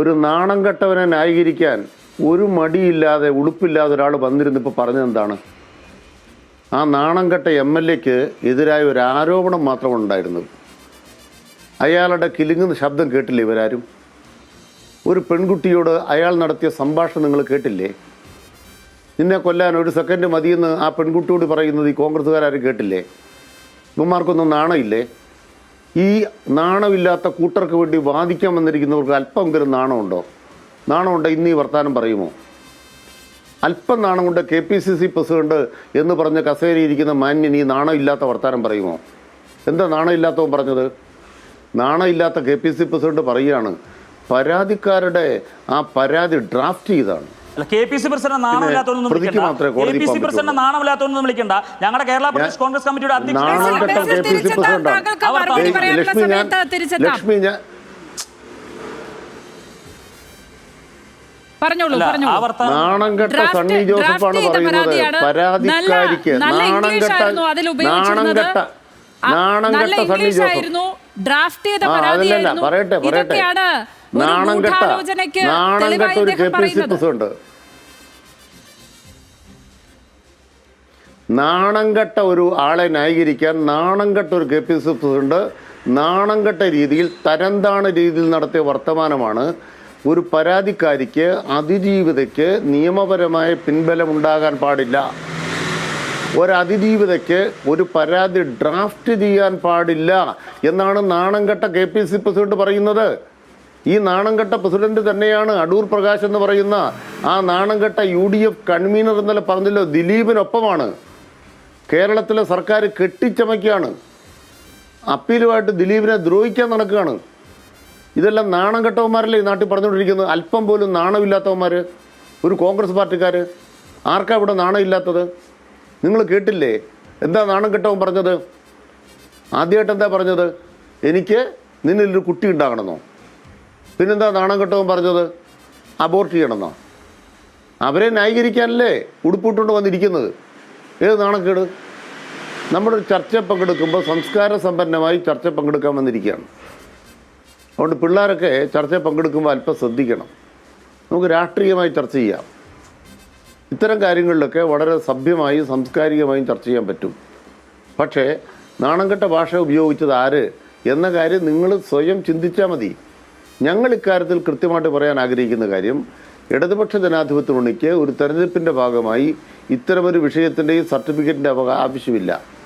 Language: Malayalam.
ഒരു നാണം കെട്ടവനെ ന്യായീകരിക്കാൻ ഒരു മടിയില്ലാതെ ഉളുപ്പില്ലാതെ ഒരാൾ വന്നിരുന്ന് ഇപ്പോൾ പറഞ്ഞത് എന്താണ്? ആ നാണം കെട്ട എം എൽ എക്ക് എതിരായ ഒരു ആരോപണം മാത്രമാണ് ഉണ്ടായിരുന്നത്. അയാളുടെ കിലുങ്ങുന്ന ശബ്ദം കേട്ടില്ലേ ഇവരാരും? ഒരു പെൺകുട്ടിയോട് അയാൾ നടത്തിയ സംഭാഷണം നിങ്ങൾ കേട്ടില്ലേ? നിന്നെ കൊല്ലാൻ ഒരു സെക്കൻഡ് മതിയെന്ന് ആ പെൺകുട്ടിയോട് പറയുന്നത് ഈ കോൺഗ്രസ്സുകാരും കേട്ടില്ലേ? ഇവന്മാർക്കൊന്നും നാണമില്ലേ? ഈ നാണമില്ലാത്ത കൂട്ടർക്ക് വേണ്ടി വാദിക്കാൻ വന്നിരിക്കുന്നവർക്ക് അല്പമെങ്കിലും നാണമുണ്ടോ? നാണമുണ്ടോ? ഇന്ന് ഈ വർത്താനം പറയുമോ? അല്പം നാണം കൊണ്ട് K P C C president എന്ന് പറഞ്ഞ കസേരയിരിക്കുന്ന മാന്യൻ ഈ നാണമില്ലാത്ത വർത്താനം പറയുമോ? എന്താ നാണമില്ലാത്തവൻ പറഞ്ഞത്? നാണമില്ലാത്ത കെ പി സി പ്രസിഡന്റ് പറയുകയാണ് പരാതിക്കാരുടെ ആ പരാതി ഡ്രാഫ്റ്റ് ചെയ്താണ് അല്ല കെ പി സി പ്രസിഡന്റ് നാണമില്ലാത്തവരൊന്നും വിളിക്കണ്ട. കെ പി സി പ്രസിഡന്റ് നാണമില്ലാത്തവരൊന്നും വിളിക്കണ്ട. ഞങ്ങളുടെ കേരള പ്രദേശ് കോൺഗ്രസ് കമ്മിറ്റിയുടെ അധ്യക്ഷൻ പറഞ്ഞോളൂ. പരാതിക്കാരിക്ക് നാണം ഇംഗ്ലീഷ് കെട്ട ആയിരുന്നു അതിൽ നാണം ഉപയോഗിച്ചിരുന്നത്. കെട്ട ആ, നാണം നല്ല സണ്ണി ഇംഗ്ലീഷ് ആയിരുന്നു. ഡ്രാഫ്റ്റ് ചെയ്ത പരാതിയായിരുന്നു. ഇതൊക്കെയാണ് ഒരു നാണം കെട്ട നാണം കെട്ട ഒരു കെ ഇദ്ദേഹം പി സി പ്രസിഡന്റ് നാണം കെട്ട ഒരു ആളെ ന്യായീകരിക്കാൻ നാണം കെട്ട ഒരു കെ പി സി പ്രസിഡന്റ് നാണം കെട്ട രീതിയിൽ തരംതാണ രീതിയിൽ നടത്തിയ വർത്തമാനമാണ്. ഒരു പരാതിക്കാരിക്ക് അതിജീവിതയ്ക്ക് നിയമപരമായ പിൻബലം ഉണ്ടാകാൻ പാടില്ല. ഒരു അതിജീവിതയ്ക്ക് ഒരു പരാതി ഡ്രാഫ്റ്റ് ചെയ്യാൻ പാടില്ല എന്നാണ് നാണംകെട്ട കെ പി സി പ്രസിഡന്റ് പറയുന്നത്. ഈ നാണംകെട്ട പ്രസിഡന്റ് തന്നെയാണ് അടൂർ പ്രകാശ് എന്ന് പറയുന്ന ആ നാണംകെട്ട യു ഡി എഫ് കൺവീനർ എന്നല്ല പറഞ്ഞല്ലോ ദിലീപിനൊപ്പമാണ്. കേരളത്തിലെ സർക്കാർ കെട്ടിച്ചമയ്ക്കുകയാണ്. അപ്പീലുമായിട്ട് ദിലീപിനെ ദ്രോഹിക്കാൻ നടക്കുകയാണ്. ഇതെല്ലാം നാണം കെട്ടവന്മാരല്ലേ ഈ നാട്ടിൽ പറഞ്ഞുകൊണ്ടിരിക്കുന്നത്? അല്പം പോലും നാണമില്ലാത്തവന്മാർ ഒരു കോൺഗ്രസ് പാർട്ടിക്കാർ ആർക്കാ ഇവിടെ നാണമില്ലാത്തത്? നിങ്ങൾ കേട്ടില്ലേ? എന്താ നാണം കെട്ടവൻ പറഞ്ഞത്? ആദ്യമായിട്ട് എന്താ പറഞ്ഞത്? എനിക്ക് നിന്നിലൊരു കുട്ടി ഉണ്ടാകണമെന്നോ? പിന്നെന്താ നാണം കെട്ടവൻ പറഞ്ഞത്? അബോർട്ട് ചെയ്യണമെന്നോ? അവരെ ന്യായീകരിക്കാനല്ലേ ഉടുപ്പിട്ടുകൊണ്ട് വന്നിരിക്കുന്നത്? ഏത് നാണക്കേട്? നമ്മളൊരു ചർച്ച പങ്കെടുക്കുമ്പോൾ സംസ്കാര സമ്പന്നമായി ചർച്ച പങ്കെടുക്കാൻ വന്നിരിക്കുകയാണ്. അതുകൊണ്ട് പിള്ളേരൊക്കെ ചർച്ച പങ്കെടുക്കുമ്പോൾ അല്പം ശ്രദ്ധിക്കണം. നമുക്ക് രാഷ്ട്രീയമായി ചർച്ച ചെയ്യാം. ഇത്തരം കാര്യങ്ങളിലൊക്കെ വളരെ സഭ്യമായും സാംസ്കാരികമായും ചർച്ച ചെയ്യാൻ പറ്റും. പക്ഷേ നാണംകെട്ട ഭാഷ ഉപയോഗിച്ചത് ആര് എന്ന കാര്യം നിങ്ങൾ സ്വയം ചിന്തിച്ചാൽ മതി. ഞങ്ങൾ ഇക്കാര്യത്തിൽ കൃത്യമായിട്ട് പറയാൻ ആഗ്രഹിക്കുന്ന കാര്യം ഇടതുപക്ഷ ജനാധിപത്യ ഒരു തെരഞ്ഞെടുപ്പിന്റെ ഭാഗമായി ഇത്തരമൊരു വിഷയത്തിന്റെയും സർട്ടിഫിക്കറ്റിന്റെ ആവശ്യമില്ല.